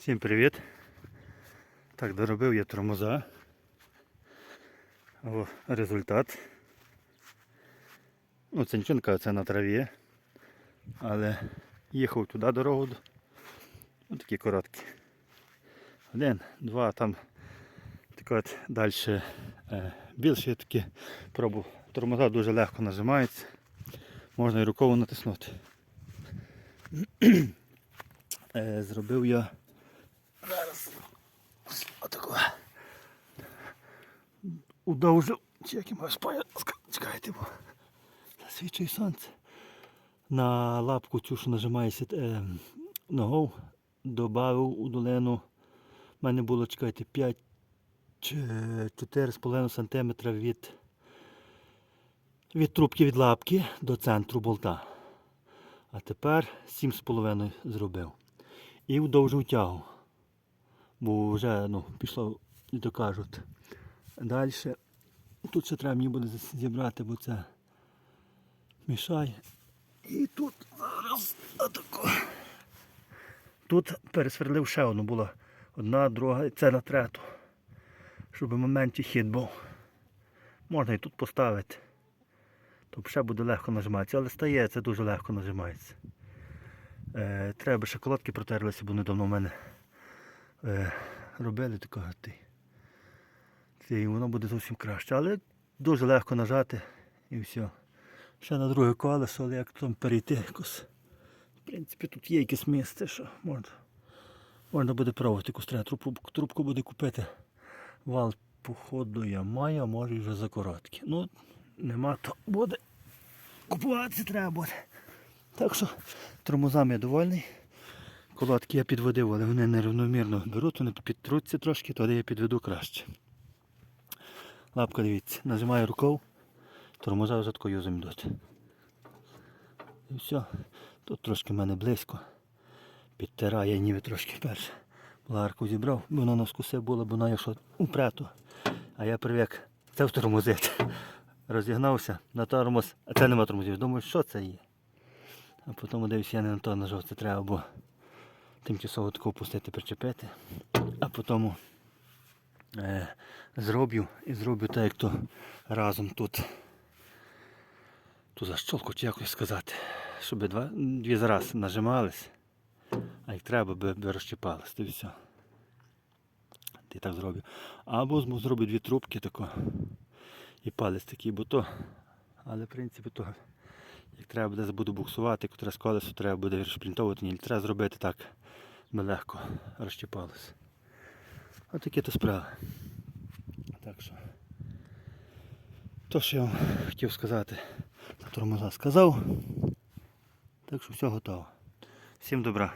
Всім привіт. Так, доробив я тормоза. О, результат. Ну, нічого це на траві. Але їхав туди дорогу. Ось такі короткі. Один, два, там так от далі е, більші такі пробу. Тормоза дуже легко нажимаються. Можна і рукою натиснути. Е, зробив я зараз отако. Удовжив. Чи як я? Чекайте, бо засвічує сонце. На лапку цю, що нажимається е, ногою, додав у долину. У мене було, чекайте, 5 4,5 см від, від трубки від лапки до центру болта. А тепер 7,5 зробив. І вдовжив тягу. Бо вже ну, пішло, і то кажуть. Далі. Тут ще треба мені буде зібрати, бо це мішає. І тут зараз отако. Тут пересверлив ще одну була. Одна, друга, і це на трету. Щоб в моменті хід був. Можна і тут поставити. То ще буде легко нажиматися, але стає, це дуже легко нажимається. Е, треба шоколадки протерлися, бо недавно в мене е, робили такого. ти. Це, і воно буде зовсім краще. Але дуже легко нажати і все. Ще на друге колесо, але як там перейти якось. В принципі, тут є якесь місце, що можна, можна буде пробувати якусь трубку, трубку буде купити. Вал, походу, я маю, а може вже за короткі. Ну, нема, то буде. Купуватися треба буде. Так що тормозами я довольний. Колодки я підводив, але вони нерівномірно беруть, вони підтруться трошки, тоді я підведу краще. Лапка, дивіться, нажимаю рукою, тормоза вже тако юзом йдуть. І все. Тут трошки в мене близько. Підтирає ніби трошки перше. Болгарку зібрав, бо вона на скусе була, бо вона якщо упрето. А я привик це втормозити. Розігнався на тормоз, а це нема тормозів. Думаю, що це є. А потім дивлюся, я не на то нажав, це треба або тимчасово таку пустити, причепити, а потім зроблю і зроблю так, як то разом тут. Ту защолку, чи якось сказати, щоб два, дві зараз нажимались, а як треба, би, би розчіпались, то все. Ти так зроблю. Або зроблю дві трубки тако і палець такий, бо то. Але в принципі то як треба буде забуду буксувати, котре з колесо треба буде розшпринтовувати, ні, треба зробити так, би легко розчіпалося. Такі то справи. Так що. То, що я вам хотів сказати, на тормоза сказав. Так що все готово. Всім добра.